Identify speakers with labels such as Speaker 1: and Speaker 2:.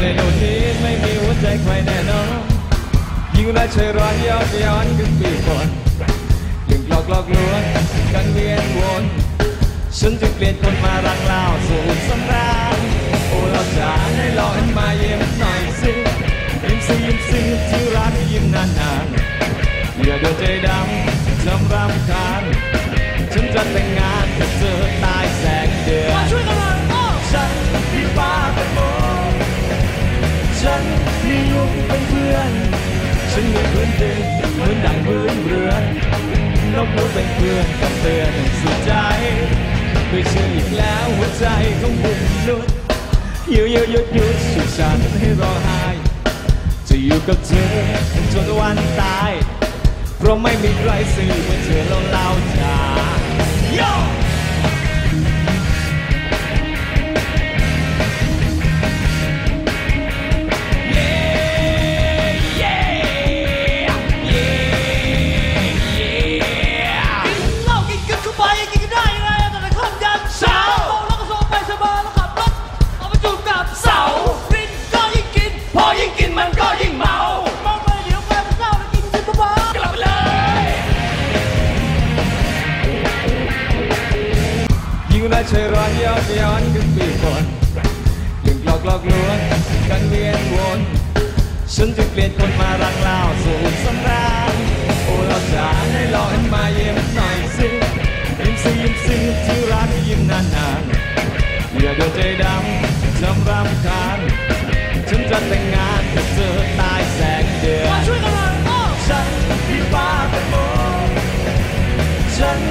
Speaker 1: ในโลกนี้ไม่มีหัวใจใครแน่นอนยิ่งรักช่วยร้อนย้อนย้อนขึ้นปีก่อนยิ่งหลอกหลอกลวงกันเวียนวนฉันจึงเปลี่ยนคนมารักเล่าสู่สำราญโอ้เราจ๋าให้ลองมาเยี่ยมหน่อยสิยิ้มสิยิ้มสิที่รักยิ้มนานๆอย่าเดินใจดำจำรำคาญฉันจะแต่งงานกับเธอตายแสงเดือน
Speaker 2: มียุ
Speaker 1: งเป็นเพื่อน ฉันมีพื้นดินเหมือนดังพื้นเรือนนกนูเป็นเพื่อนกับเตือนสุดใจด้วยชื่ออีกแล้วหัวใจของบุญนุษย์หยุดหยุดหยุดหยุดสุดฉันให้ร้องไห้จะอยู่กับเธอจนวันตาย เพราะไม่มีใครสื่อเหมือเธอแล้วเราจ๋าโย
Speaker 2: และ
Speaker 1: ใช่ร้อนย้อนย้อนขึ้นที่นถึงดหลอกหลอกลวงกันเวียนวนฉันจะเปลี่ยนคนมารังเล่าสูตรสำราญโอ้เราจะให้ลองมาเยี่ยมหน่อยสิยิ้มสิยิ้มสิที่รักยิ้มนานๆอย่าดูใจดำจำรำคาญฉันจะแต่งงานกับเธอตายแสงเดือนฉันที่ฟ้าเมฉัน